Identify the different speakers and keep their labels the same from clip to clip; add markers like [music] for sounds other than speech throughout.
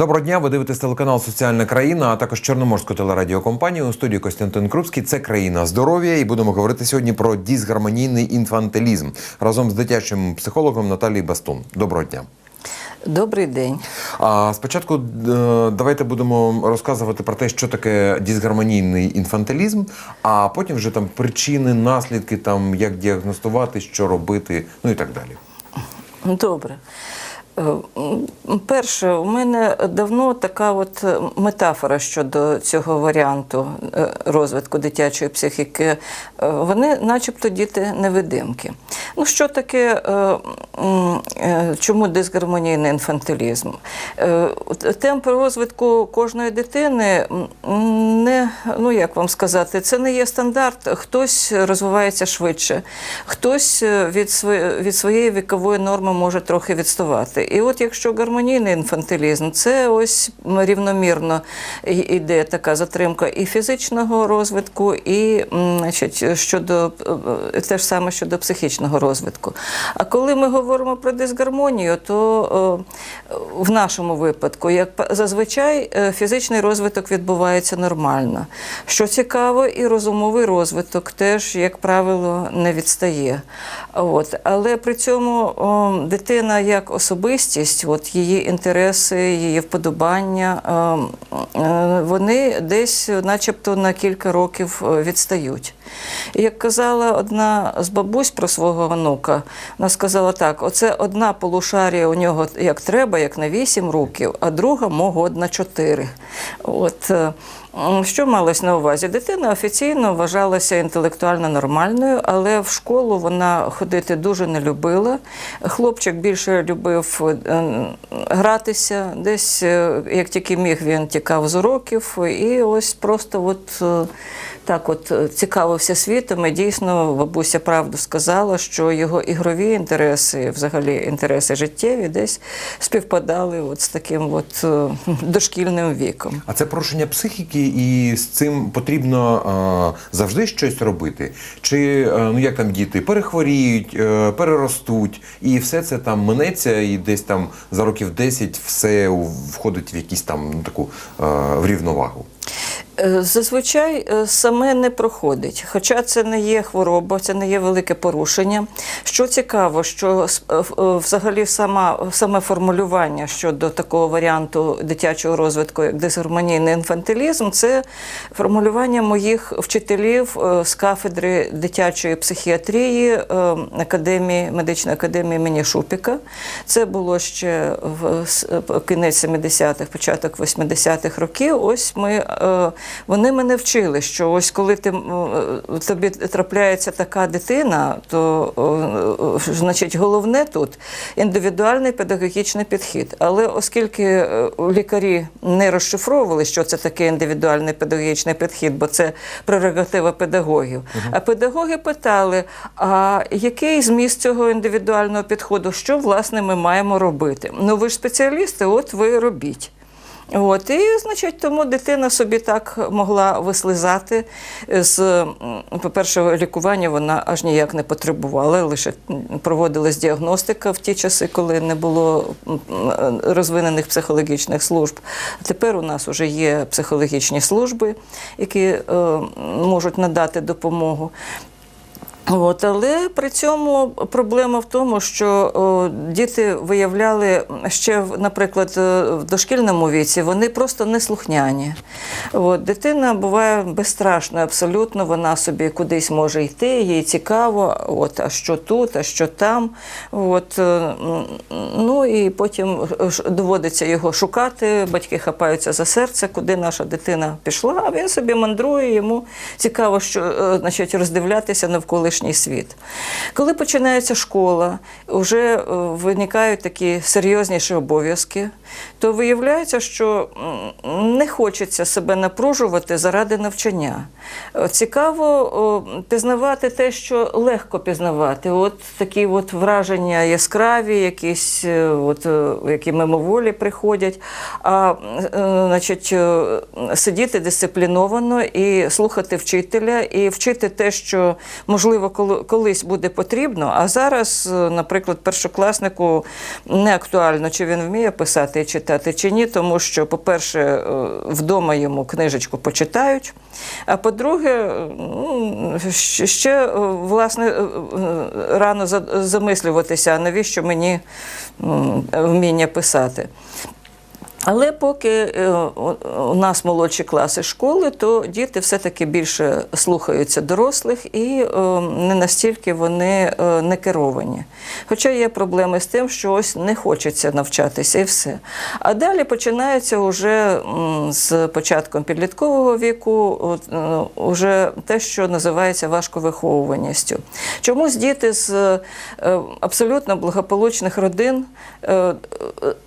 Speaker 1: Доброго дня. Ви дивитесь телеканал Соціальна країна, а також Чорноморську телерадіокомпанію у студії Костянтин Крупський. Це країна здоров'я, і будемо говорити сьогодні про дисгармонійний інфантилізм разом з дитячим психологом Наталією Бастун. Доброго дня.
Speaker 2: Добрий день.
Speaker 1: А спочатку е, давайте будемо розказувати про те, що таке дисгармонійний інфантилізм, а потім вже там причини, наслідки, там як діагностувати, що робити, ну і так далі.
Speaker 2: Добре. Е, Перше, у мене давно така от метафора щодо цього варіанту е, розвитку дитячої психіки. Е, Вони, начебто, діти невидимки. Ну, що таке, е, е, чому дисгармонійний інфантилізм? Е, от Темпи розвитку кожної дитини не, ну як вам сказати, це не є стандарт. Хтось розвивається швидше, хтось е, від своєї вікової норми може трохи відставати. І от якщо гармонійний інфантилізм, це ось рівномірно іде така затримка і фізичного розвитку, і значить, щодо е, те ж саме щодо психічного розвитку. А коли ми говоримо про дисгармонію, то е, в нашому випадку, як зазвичай, е, фізичний розвиток відбувається нормально. Що цікаво, і розумовий розвиток теж, як правило, не відстає. От. Але при цьому о, дитина як особистість, от її інтереси, її вподобання, е, е, вони десь, начебто, на кілька років е, відстають. І як казала одна з бабусь про свого онука, вона сказала так: оце одна полушарія у нього як треба, як на 8 років, а друга мого на 4. От. е, Що малось на увазі? Дитина офіційно вважалася інтелектуально нормальною, але в школу вона ходити дуже не любила. Хлопчик більше любив е, гратися. Десь, е, як тільки міг, він тікав з уроків. І ось просто от. Так, от е, цікавився світом, і дійсно бабуся правду сказала, що його ігрові інтереси, взагалі інтереси життєві, десь співпадали от з таким от е, [laughs] дошкільним віком.
Speaker 1: А це порушення психіки, і з цим потрібно е, завжди щось робити. Чи ну як там діти перехворіють, переростуть, і все це там минеться, і десь там за років 10 все входить в якісь там таку е, в рівновагу.
Speaker 2: Е, Зазвичай е, саме не проходить, хоча це не є хвороба, це не є велике порушення. Що цікаво, що е, взагалі сама, саме формулювання щодо такого варіанту дитячого розвитку, як дисгармонійний інфантилізм, це формулювання моїх вчителів з кафедри дитячої психіатрії академії медичної академії імені Шупіка. Це було ще в кінець 70-х, початок 80-х років. Ось ми вони мене вчили, що ось коли ти е, тобі трапляється така дитина, то е, значить головне тут індивідуальний педагогічний підхід. Але оскільки е, лікарі не розшифровували, що це таке індивідуальний педагогічний підхід, бо це прерогатива педагогів. А педагоги питали: а який зміст цього індивідуального підходу, що власне ми маємо робити? Ну ви ж спеціалісти, от ви робіть. От, і, значить, тому дитина собі так могла вислизати з, по-перше, лікування вона аж ніяк не потребувала, лише проводилась діагностика в ті часи, коли не було розвинених психологічних служб. Тепер у нас вже є психологічні служби, які е, можуть надати допомогу. От, але при цьому проблема в тому, що о, діти виявляли ще, наприклад, е, в дошкільному віці, вони просто неслухняні. От, дитина буває безстрашною абсолютно, вона собі кудись може йти, їй цікаво, от, а що тут, а що там. От, е, ну і потім доводиться його шукати, батьки хапаються за серце, куди наша дитина пішла, а він собі мандрує, йому цікаво, що е, значить, роздивлятися навколишній світ. Коли починається школа, вже е, виникають такі серйозніші обов'язки, то виявляється, що не хочеться себе напружувати заради навчання. Е, Цікаво пізнавати те, що легко пізнавати. От такі от враження яскраві, якісь, е, от, які мимоволі приходять. А значить, сидіти дисципліновано і слухати вчителя, і вчити те, що можливо колись буде потрібно, а зараз, е, наприклад, першокласнику не актуально, чи він вміє писати і читати, чи ні, тому що, по-перше, е, вдома йому книжечку почитають. А по-друге, е, ну, ще власне рано замислюватися, навіщо мені вміння писати. Але поки е, у- нас молодші класи школи, то діти все-таки більше слухаються дорослих і е, не настільки вони е, не керовані. Хоча є проблеми з тим, що ось не хочеться навчатися і все. А далі починається вже з початком підліткового віку е, уже те, що називається важковиховуваністю. Чомусь діти з абсолютно благополучних родин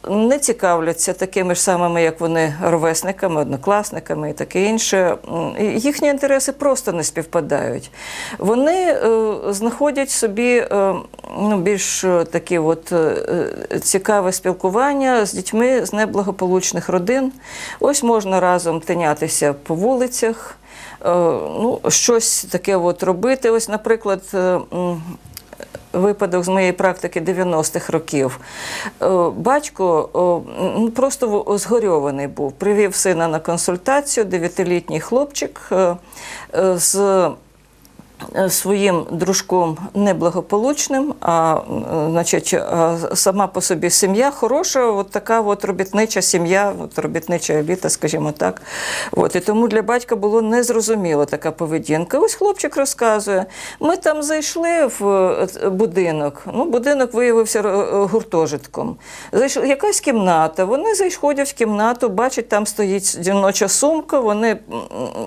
Speaker 2: не цікавляться такими ж самими, як вони, ровесниками, однокласниками і таке інше. Їхні інтереси просто не співпадають. Вони е, знаходять собі е, ну, більш е, такі от цікаве спілкування з дітьми з неблагополучних родин. Ось можна разом тинятися по вулицях. Ну, щось таке от робити. Ось, наприклад, випадок з моєї практики 90-х років. Е, Батько ну, просто згорьований був. Привів сина на консультацію, дев'ятилітній хлопчик е, е, з е, своїм дружком неблагополучним, а е, значить, сама по собі сім'я хороша, от така от робітнича сім'я, от робітнича еліта, скажімо так. От, і тому для батька було незрозуміло така поведінка. Ось хлопчик розказує: ми там зайшли в е, будинок. Ну, будинок виявився е, гуртожитком. Зайшли якась кімната. Вони заходять в кімнату, бачать, там стоїть жіноча сумка. Вони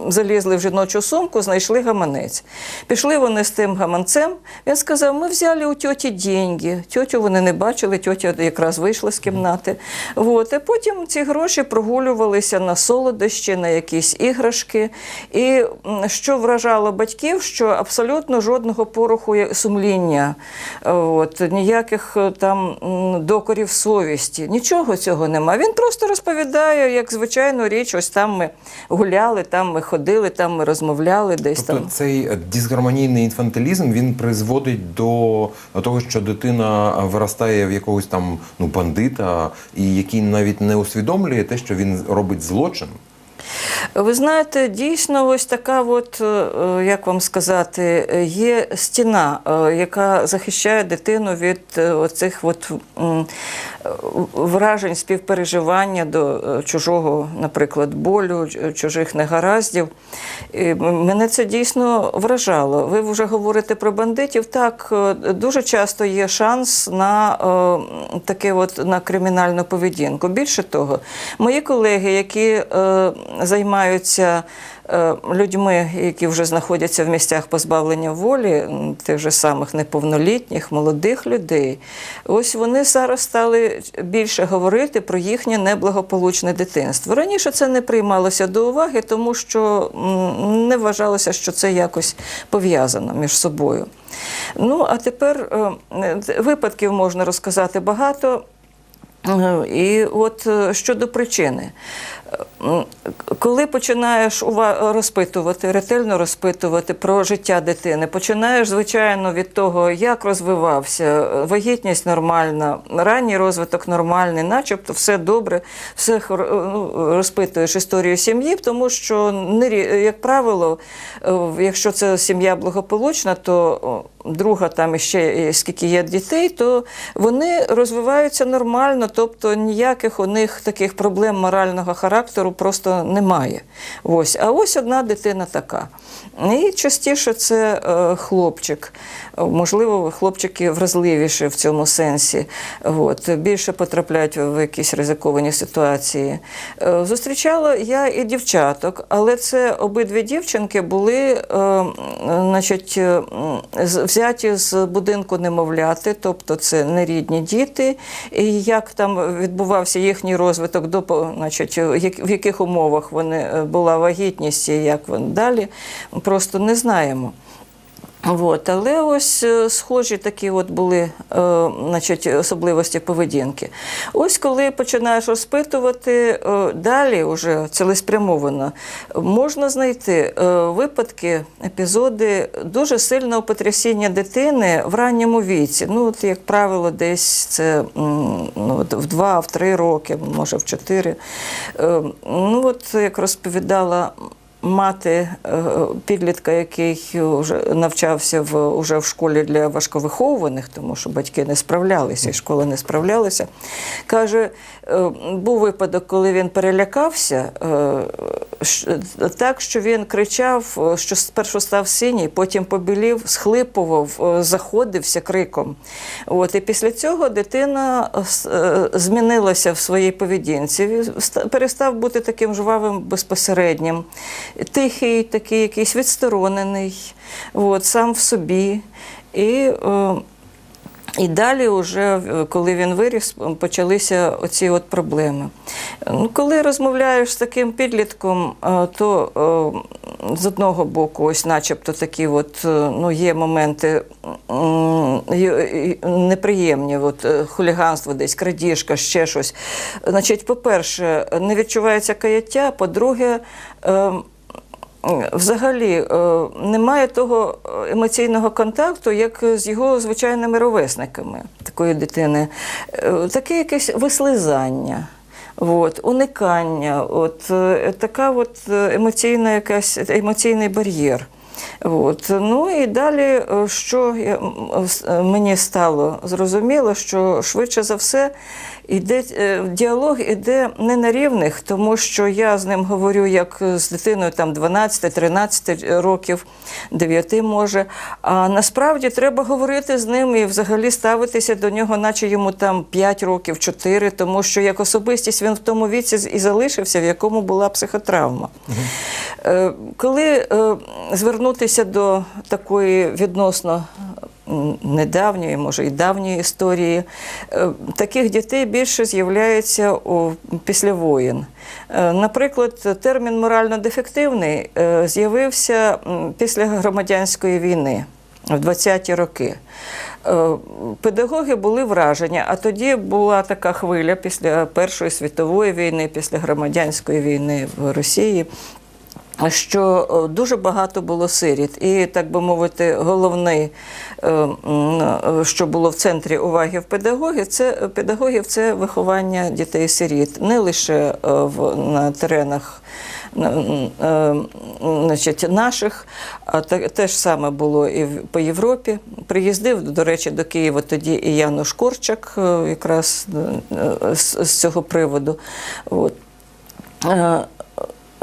Speaker 2: залізли в жіночу сумку, знайшли гаманець. Пішли вони з тим гаманцем. Він сказав: ми взяли у тьоті деньги. Тьотю вони не бачили, тьотя якраз вийшла з кімнати. От. І потім ці гроші прогулювалися на солодощі, на якісь іграшки. І що вражало батьків, що абсолютно жодного пороху сумління, от, ніяких е, там докорів совісті, нічого цього нема. Він просто розповідає, як звичайну річ, ось там ми гуляли, там ми ходили, там ми розмовляли, десь
Speaker 1: Тобто
Speaker 2: там.
Speaker 1: цей е, дисгармонійний інфантилізм він призводить до того, що дитина виростає в якогось там ну бандита, і який навіть не усвідомлює те, що він робить злочин.
Speaker 2: Ви знаєте, дійсно, ось така, от, е, як вам сказати, е, є стіна, е, яка захищає дитину від е, оцих от е, вражень співпереживання до е, чужого, наприклад, болю, чужих негараздів. І мене це дійсно вражало. Ви вже говорите про бандитів. Так, е, дуже часто є шанс на е, таке от на кримінальну поведінку. Більше того, мої колеги, які е, займаються е, людьми, які вже знаходяться в місцях позбавлення волі, тих же самих неповнолітніх, молодих людей, ось вони зараз стали більше говорити про їхнє неблагополучне дитинство. Раніше це не приймалося до уваги, тому що не вважалося, що це якось пов'язано між собою. Ну, а тепер е, випадків можна розказати багато. Е, І от щодо причини, коли починаєш ува- розпитувати, ретельно розпитувати про життя дитини, починаєш, звичайно, від того, як розвивався, е, вагітність нормальна, ранній розвиток нормальний, начебто все добре, все е, ну, розпитуєш історію сім'ї, тому що, як правило, е, якщо це сім'я благополучна, то друга там ще скільки є дітей, то вони розвиваються нормально, тобто ніяких у них таких проблем морального характеру просто немає. Ось. А ось одна дитина така. І частіше це е, хлопчик. Можливо, хлопчики вразливіші в цьому сенсі. От, більше потрапляють в якісь ризиковані ситуації. Е, Зустрічала я і дівчаток, але це обидві дівчинки були е, значить, взяті з будинку немовляти, тобто це нерідні діти. І як там відбувався їхній розвиток, до, значить, в яких умовах вони е, була вагітність і як вони далі, просто не знаємо. От, але ось е, схожі такі от були е, значить, особливості поведінки. Ось коли починаєш розпитувати е, далі, уже цілеспрямовано, можна знайти е, випадки, епізоди дуже сильного потрясіння дитини в ранньому віці. Ну, от, як правило, десь це ну, от в два, в три роки, може в чотири. Е, ну, от як розповідала мати е, підлітка, який вже навчався в уже в школі для важковихованих, тому що батьки не справлялися, і школа не справлялася. Каже, е, був випадок, коли він перелякався, е, так що він кричав, що спершу став синій, потім побілів, схлипував, заходився криком. От, і після цього дитина змінилася в своїй поведінці, перестав бути таким жвавим безпосереднім, тихий, такий якийсь відсторонений, от, сам в собі. І, е, і далі, вже, е, коли він виріс, почалися оці от проблеми. Ну, Коли розмовляєш з таким підлітком, е, то з одного боку, ось начебто такі от, ну, є моменти неприємні, от, хуліганство десь, крадіжка, ще щось. Значить, по-перше, не відчувається каяття, по-друге, е, Взагалі е, немає того емоційного контакту, як з його звичайними ровесниками такої дитини. Е, Таке якесь вислизання. От, уникання, от, е, така от е, емоційна якась, емоційний бар'єр. От. Ну і далі, е, що с- е, мені стало зрозуміло, що швидше за все іде, е, діалог іде не на рівних, тому що я з ним говорю як з дитиною там 12-13 років, 9 може. А насправді треба говорити з ним і взагалі ставитися до нього, наче йому там 5 років, 4, тому що як особистість він в тому віці і залишився, в якому була психотравма. Е, Коли е, звернутися до такої відносно недавньої, може і давньої історії, е, таких дітей більше з'являється після воєн. Е, Наприклад, термін морально-дефективний е, з'явився після громадянської війни в 20-ті роки. Педагоги були вражені, а тоді була така хвиля після Першої світової війни, після громадянської війни в Росії. Що е, дуже багато було сиріт, і так би мовити, головне, е, е, що було в центрі уваги в педагогів, це педагогів це виховання дітей-сиріт, не лише е, в на теренах е, значить, наших, а те, ж саме було і по Європі. Приїздив, до речі, до Києва тоді і Януш Корчак, е, якраз е, з цього приводу. От.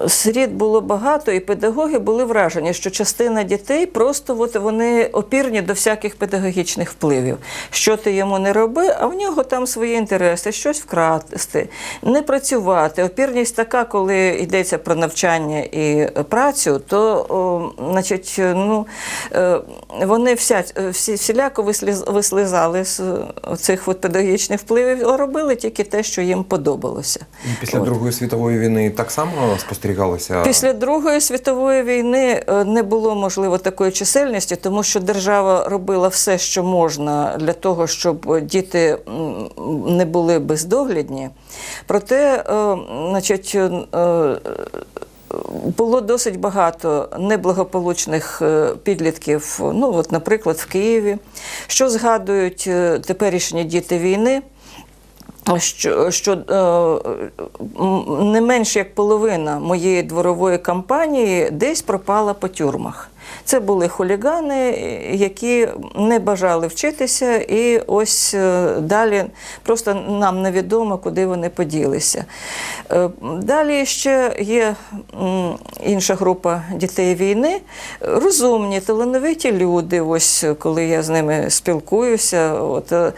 Speaker 2: Сиріт було багато, і педагоги були вражені, що частина дітей просто от вони опірні до всяких педагогічних впливів. Що ти йому не роби, а в нього там свої інтереси, щось вкрасти, не працювати. Опірність така, коли йдеться про навчання і працю, то о, значить, ну, е, вони вся, всі, всіляко вислизали з цих от педагогічних впливів, а робили тільки те, що їм подобалося.
Speaker 1: Після
Speaker 2: От.
Speaker 1: Другої світової війни так само спостерігалося.
Speaker 2: Після Другої світової війни е, не було можливо такої чисельності, тому що держава робила все, що можна для того, щоб діти не були бездоглядні. Проте, е, значить, е, було досить багато неблагополучних підлітків, ну от, наприклад, в Києві, що згадують теперішні діти війни що, що е, не менш як половина моєї дворової кампанії десь пропала по тюрмах. Це були хулігани, які не бажали вчитися, і ось е, далі просто нам невідомо, куди вони поділися. Е, Далі ще є інша група дітей війни, розумні, талановиті люди. Ось коли я з ними спілкуюся, от, е,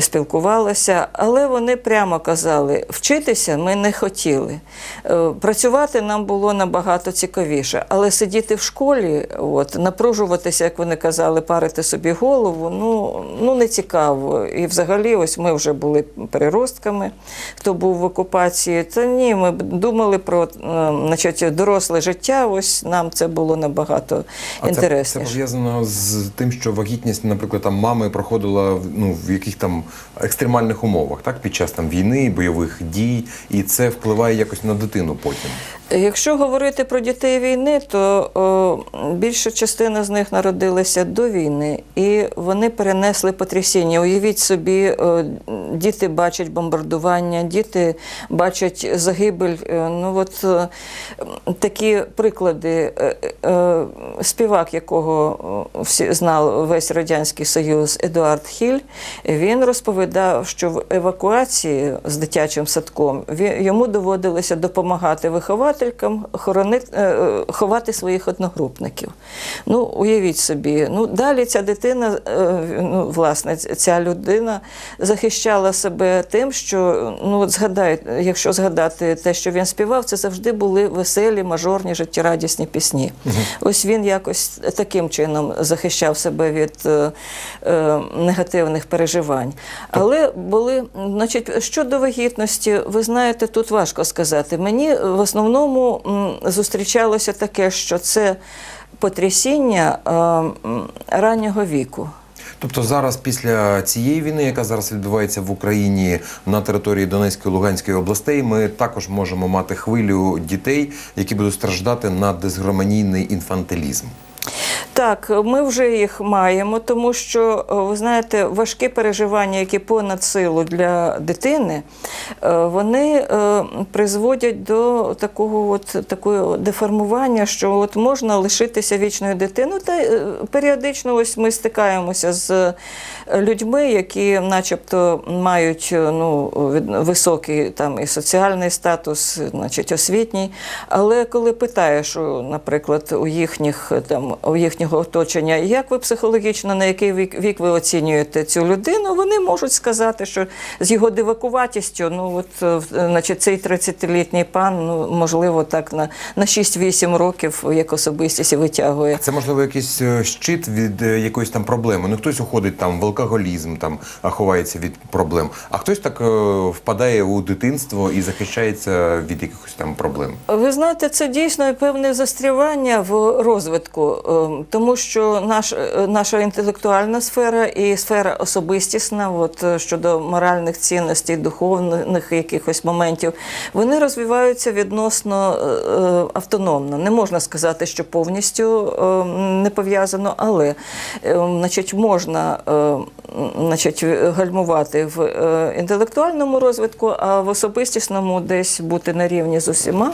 Speaker 2: спілкувалася, але вони прямо казали, вчитися ми не хотіли. Працювати нам було набагато цікавіше, але сидіти в школі От. Напружуватися, як вони казали, парити собі голову, ну, ну не цікаво. І взагалі, ось ми вже були переростками, хто був в окупації. Та ні, ми думали про е, значить, доросле життя, ось нам це було набагато
Speaker 1: А це, це пов'язано з тим, що вагітність, наприклад, там мами проходила ну, в яких там екстремальних умовах, так, під час там війни, бойових дій, і це впливає якось на дитину потім.
Speaker 2: Якщо говорити про дітей війни, то о, більша частина з них народилася до війни, і вони перенесли потрясіння. Уявіть собі, о, діти бачать бомбардування, діти бачать загибель. Е, Ну от е, такі приклади. Е, е, Співак, якого всі знав весь радянський союз, Едуард Хіль, він розповідав, що в евакуації з дитячим садком йому доводилося допомагати вихователькам хоронити, е, ховати своїх одногрупників. Ну, уявіть собі, ну далі ця дитина, е, ну, власне, ця людина захищала себе тим, що ну от згадай, якщо згадати те, що він співав, це завжди були веселі, мажорні, життєрадісні пісні. Ось він якось таким чином захищав себе від е, е, негативних переживань. Але були, значить, щодо вагітності, ви знаєте, тут важко сказати. Мені в основному м, зустрічалося таке, що це потрясіння е, раннього віку.
Speaker 1: Тобто зараз після цієї війни, яка зараз відбувається в Україні на території Донецької Луганської областей, ми також можемо мати хвилю дітей, які будуть страждати на дисгармонійний інфантилізм.
Speaker 2: Так, ми вже їх маємо, тому що е, ви знаєте, важкі переживання, які понад силу для дитини, е, вони е, призводять до такого от такого деформування, що от можна лишитися вічною дитиною. Та періодично ось ми стикаємося з людьми, які, начебто, мають ну, високий там і соціальний статус, значить, освітній. Але коли питаєш, наприклад, у їхніх там їхнього оточення, як ви психологічно, на який вік, вік ви оцінюєте цю людину, вони можуть сказати, що з його дивакуватістю, ну от е, значить, цей 30-літній пан, ну можливо, так на, на 6-8 років як особистість і витягує.
Speaker 1: Це можливо якийсь е, щит від е, якоїсь там проблеми. Ну хтось уходить там в алкоголізм, там а ховається від проблем, а хтось так е, впадає у дитинство і захищається від якихось там проблем.
Speaker 2: Ви знаєте, це дійсно певне застрявання в розвитку, тому що наш, е, наша інтелектуальна сфера і сфера особистісна, от е, щодо моральних цінностей, духовних якихось моментів, вони розвиваються відносно е, автономно. Не можна сказати, що повністю е, не пов'язано, але е, значить, можна значить, гальмувати в е, інтелектуальному розвитку, а в особистісному десь бути на рівні з усіма.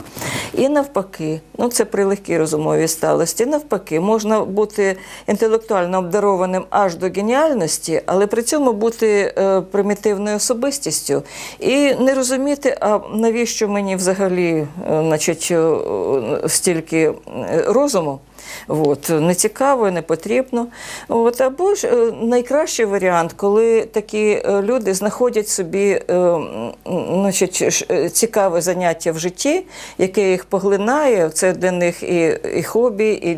Speaker 2: І навпаки, ну це при легкій розумовій сталості. Навпаки, можна бути інтелектуально обдарованим аж до геніальності, але при цьому бути е, примітивною особистістю і не розуміти, а навіщо мені взагалі е, значить, стільки розуму. От, не цікаво, не потрібно. От, або ж е, найкращий варіант, коли такі е, люди знаходять собі е, значить, цікаве заняття в житті, яке їх поглинає. Це для них і, і хобі, і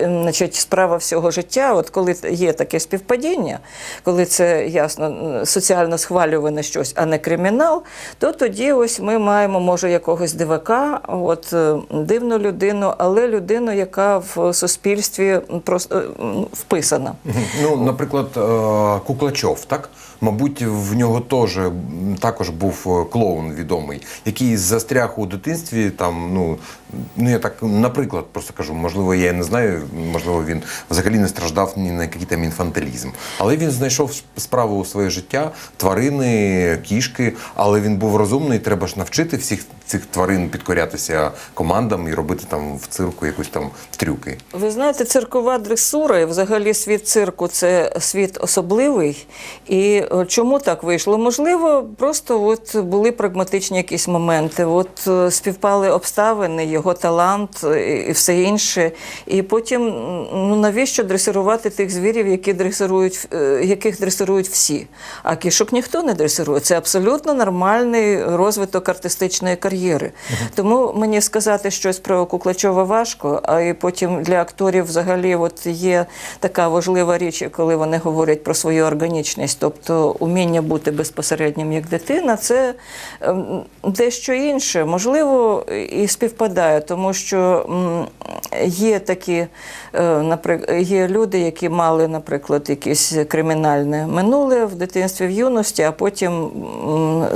Speaker 2: значить, справа всього життя. От коли є таке співпадіння, коли це ясно соціально схвалюване щось, а не кримінал, то тоді ось ми маємо, може, якогось дивака, от дивну людину, але людину, яка в суспільстві просто е, вписана.
Speaker 1: Ну, наприклад, е, Куклачов, так? Мабуть, в нього теж також був е, клоун відомий, який застряг у дитинстві. Там, ну, ну я так, наприклад, просто кажу, можливо, я не знаю, можливо, він взагалі не страждав ні на який там інфантилізм. Але він знайшов справу у своє життя, тварини, кішки, але він був розумний, треба ж навчити всіх цих тварин підкорятися командам і робити там в цирку якісь там трюки.
Speaker 2: Ви знаєте, циркова дресура і взагалі світ цирку це світ особливий. І чому так вийшло? Можливо, просто от були прагматичні якісь моменти. От е, співпали обставини, його талант е, і все інше. І потім, ну навіщо дресирувати тих звірів, які дресирують, е, яких дресирують всі? А кішок ніхто не дресирує. Це абсолютно нормальний розвиток артистичної кар'єри. кар'єри. Тому мені сказати щось про Куклачова важко, а і потім для акторів взагалі от є така важлива річ, коли вони говорять про свою органічність, тобто уміння бути безпосереднім як дитина, це ем, дещо інше, можливо, і співпадає, тому що є такі, наприклад, є люди, які мали, наприклад, якесь кримінальне минуле в дитинстві, в юності, а потім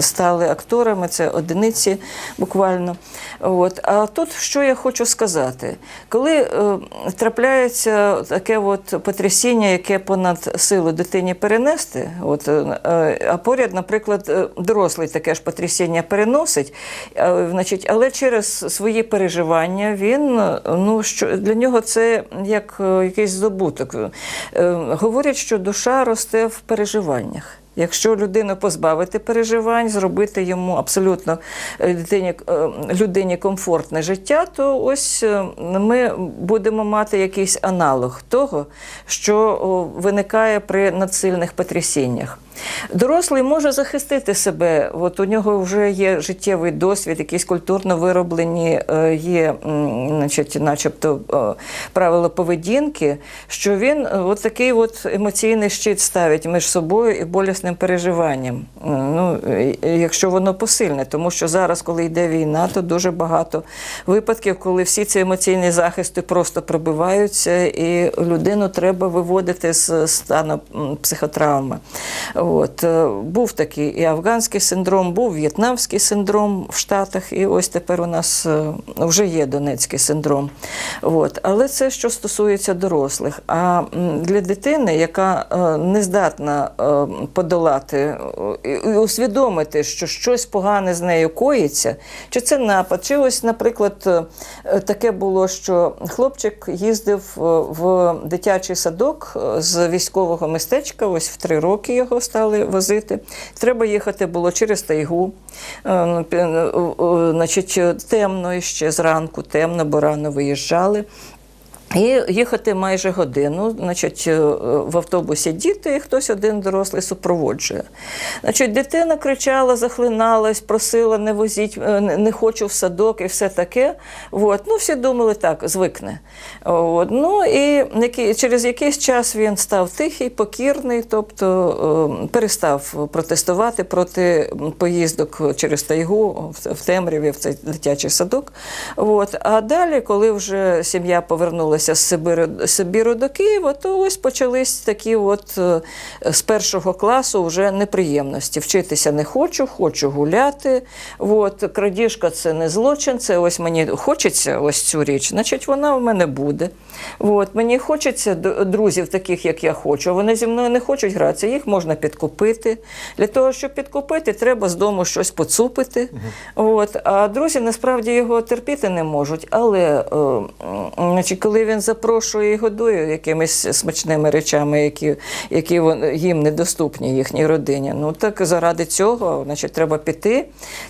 Speaker 2: стали акторами, це одиниці буквально. От. А тут що я хочу сказати? Коли е, трапляється таке от потрясіння, яке понад силу дитині перенести, от, е, а поряд, наприклад, е, дорослий таке ж потрясіння переносить, е, значить, але через свої переживання він е, ну, що, для нього це як е, якийсь здобуток. Е, Говорять, що душа росте в переживаннях. Якщо людину позбавити переживань, зробити йому абсолютно е, е, людині комфортне життя, то ось е, ми будемо мати якийсь аналог того, що виникає при надсильних потрясіннях. Дорослий може захистити себе, от у нього вже є життєвий досвід, якісь культурно вироблені е, є, значить, начебто е, правила поведінки, що він е, от такий от емоційний щит ставить між собою і болісним переживанням. Ну, якщо воно посильне, тому що зараз, коли йде війна, то дуже багато випадків, коли всі ці емоційні захисти просто пробиваються, і людину треба виводити з стану психотравми. От, е, був такий і афганський синдром, був в'єтнамський синдром в Штатах, і ось тепер у нас е, вже є Донецький синдром. От. Але це що стосується дорослих. А для дитини, яка е, не здатна подолати і усвідомити, що щось погане з нею коїться, чи це напад, чи ось, наприклад, таке було, що хлопчик їздив в дитячий садок з військового містечка, ось в три роки його стали возити. Треба їхати було через тайгу. Е, е, е, Значить, темно ще зранку, темно, бо рано виїжджали. І їхати майже годину, значить, е, в автобусі діти, і хтось один дорослий супроводжує. Значить, дитина кричала, захлиналась, просила не возіть, е, не хочу в садок і все таке. От. Ну, всі думали так, звикне. От. Ну, і через якийсь час він став тихий, покірний, тобто е, перестав протестувати проти поїздок через тайгу в темряві в цей дитячий садок. От. А далі, коли вже сім'я повернулася з Сибиру, Сибіру до Києва, то ось почались такі от е, з першого класу вже неприємності. Вчитися не хочу, хочу гуляти. От. Крадіжка це не злочин, це ось мені хочеться ось цю річ, значить вона в мене буде. От. Мені хочеться друзів таких, як я хочу. Вони зі мною не хочуть гратися, їх можна підкупити. Для того, щоб підкупити, треба з дому щось поцупити. От. А друзі насправді його терпіти не можуть. Але е, значить, коли він запрошує і годує якимись смачними речами, які, які їм недоступні їхній родині, ну так заради цього значить, треба піти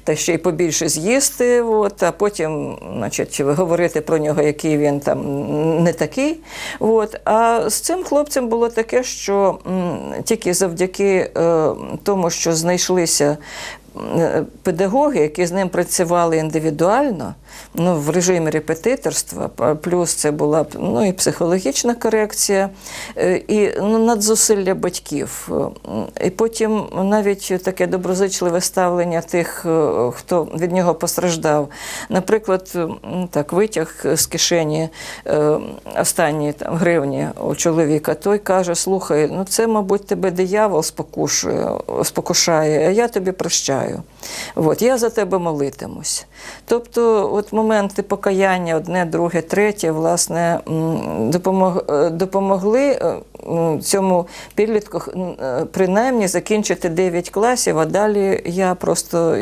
Speaker 2: та ще й побільше з'їсти, от, а потім значить, говорити про нього, який він там не такий. От. А з цим хлопцем було таке, що м, тільки завдяки е, тому, що знайшлися е, педагоги, які з ним працювали індивідуально, ну, в режимі репетиторства, плюс це була ну, і психологічна корекція, е, і ну, надзусилля батьків. Е, І потім навіть таке доброзичливе ставлення тих, е, хто від нього постраждав. Наприклад, так, витяг з кишені останні там, гривні у чоловіка, той каже: слухай, ну це, мабуть, тебе диявол спокушує, спокушає, а я тобі прощаю. От, я за тебе молитимусь. Тобто, от моменти покаяння, одне, друге, третє, власне, е, допомогли е, цьому підлітку е, принаймні закінчити 9 класів, а далі я просто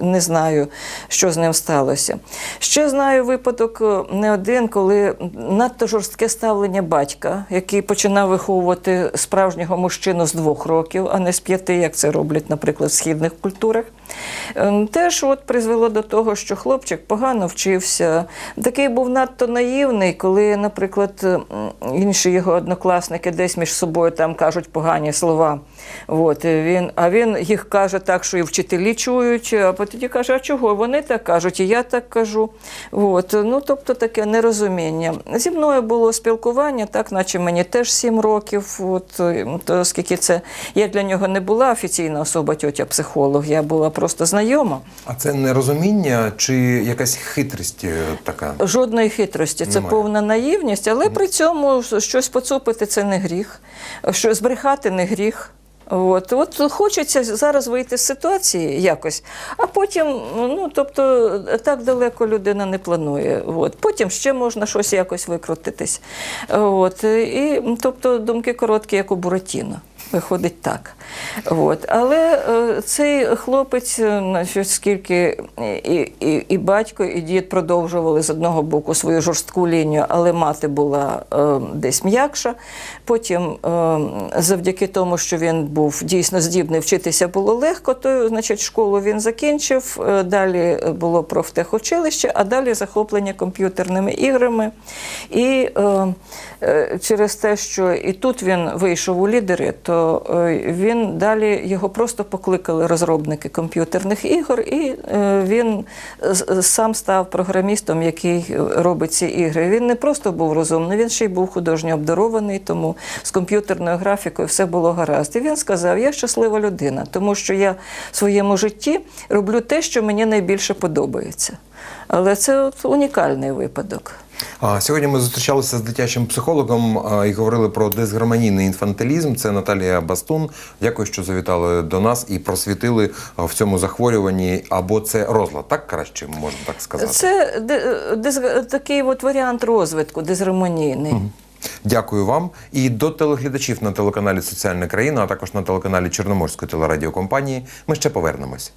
Speaker 2: не знаю, що з ним сталося. Ще знаю випадок не один, коли надто жорстке ставлення батька, який починав виховувати справжнього мужчину з двох років, а не з п'яти, як це роблять, наприклад, в східних культурах. Ем, Теж от призвело до того, що хлопчик погано вчився. Такий був надто наївний, коли, наприклад, інші його однокласники десь між собою там кажуть погані слова. От, він, а він їх каже так, що і вчителі чують, а тоді каже, а чого? Вони так кажуть, і я так кажу. От, ну, тобто таке нерозуміння. Зі мною було спілкування, так, наче мені теж сім років. От, то, оскільки це я для нього не була офіційна особа, тьотя психолог, я була просто знайома.
Speaker 1: А це нерозуміння чи якась хитрість е, така?
Speaker 2: Жодної хитрості, це
Speaker 1: Немає.
Speaker 2: повна наївність, але при цьому щось поцупити це не гріх, що збрехати не гріх. От, от хочеться зараз вийти з ситуації якось, а потім, ну тобто, так далеко людина не планує. От, потім ще можна щось якось викрутитись. От, і тобто думки короткі, як у Буратіно. Виходить так. От. Але е, цей хлопець, е, значить, скільки і, і, і батько, і дід продовжували з одного боку свою жорстку лінію, але мати була е, десь м'якша. Потім, е, завдяки тому, що він був дійсно здібний, вчитися було легко, то значить, школу він закінчив. е, Далі було профтехучилище, а далі захоплення комп'ютерними іграми. І е, е, через те, що і тут він вийшов у лідери, то він далі його просто покликали розробники комп'ютерних ігор, і е, він сам став програмістом, який робить ці ігри. Він не просто був розумний, він ще й був художньо обдарований, тому з комп'ютерною графікою все було гаразд. І він сказав: Я щаслива людина, тому що я в своєму житті роблю те, що мені найбільше подобається. Але це от унікальний випадок.
Speaker 1: Сьогодні ми зустрічалися з дитячим психологом і говорили про дисгармонійний інфантилізм. Це Наталія Бастун. Дякую, що завітали до нас і просвітили в цьому захворюванні. Або це розлад, так краще можна так сказати.
Speaker 2: Це дис- такий от варіант розвитку дисгармонійний.
Speaker 1: Дякую вам і до телеглядачів на телеканалі Соціальна країна, а також на телеканалі Чорноморської телерадіокомпанії. Ми ще повернемось.